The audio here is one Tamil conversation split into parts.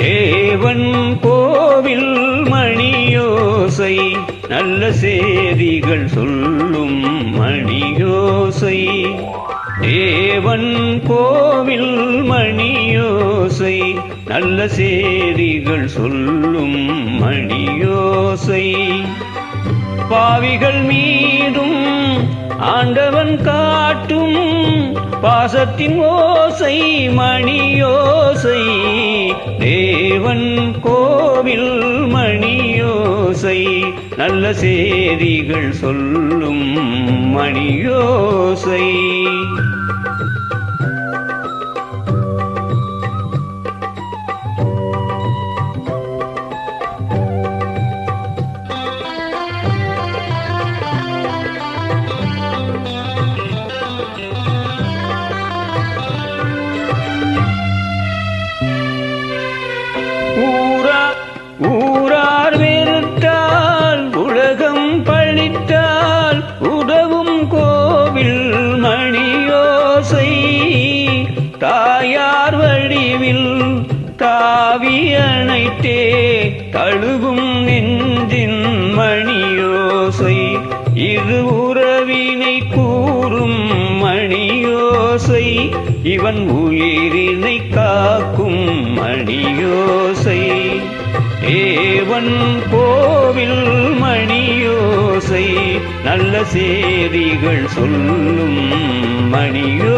தேவன் கோவில் மணியோசை நல்ல சேதிகள் சொல்லும் மணியோசை. தேவன் கோவில் மணியோசை நல்ல சேதிகள் சொல்லும் மணியோசை. பாவிகள் மீதும் ஆண்டவன் காட்டும் பாசத்தின் ஓசை மணியோசை. தேவன் கோவில் மணியோசை நல்ல செய்திகள் சொல்லும் மணியோசை. ஓசை இது உறவினை கூறும் மணியோசை இவன் உயிரினை காக்கும் மணியோசை. தேவன் கோவில் மணியோசை நல்ல சேதிகள் சொல்லும் மணியோ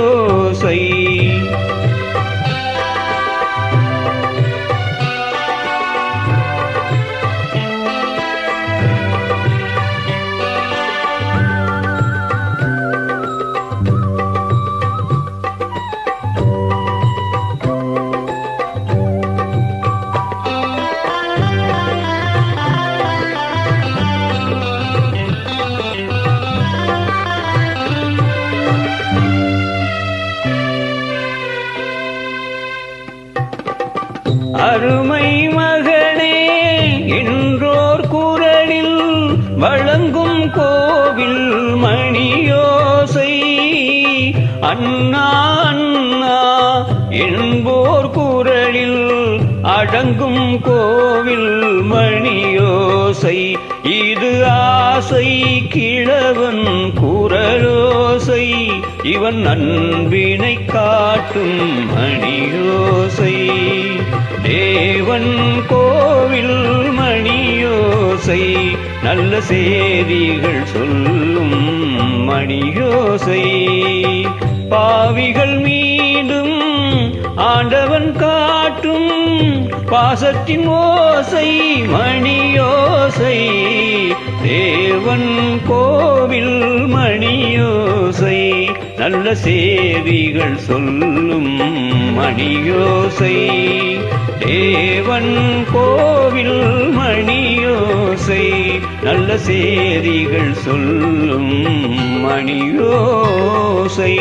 அருமை மகனே என்றோர் குரலில் வழங்கும் கோவில் மணியோசை. அண்ணா அண்ணா என்போர் குரலில் அடங்கும் கோவில் மணியோசை. இது ஆசை கிழவன் குரலோசை. இவன் அன்பினை காட்டும் மணியோசை. தேவன் கோவில் மணியோசை நல்ல சேதிகள் சொல்லும் மணியோசை. பாவிகள் மீண்டும் ஆண்டவன் காட்டும் பாசத்தின் ஓசை மணியோசை. தேவன் கோவில் மணியோசை நல்ல சேவிகள் சொல்லும் மணியோசை. தேவன் கோவில் மணியோசை. நல்ல சேதிகள் சொல்லும் மணியோசை.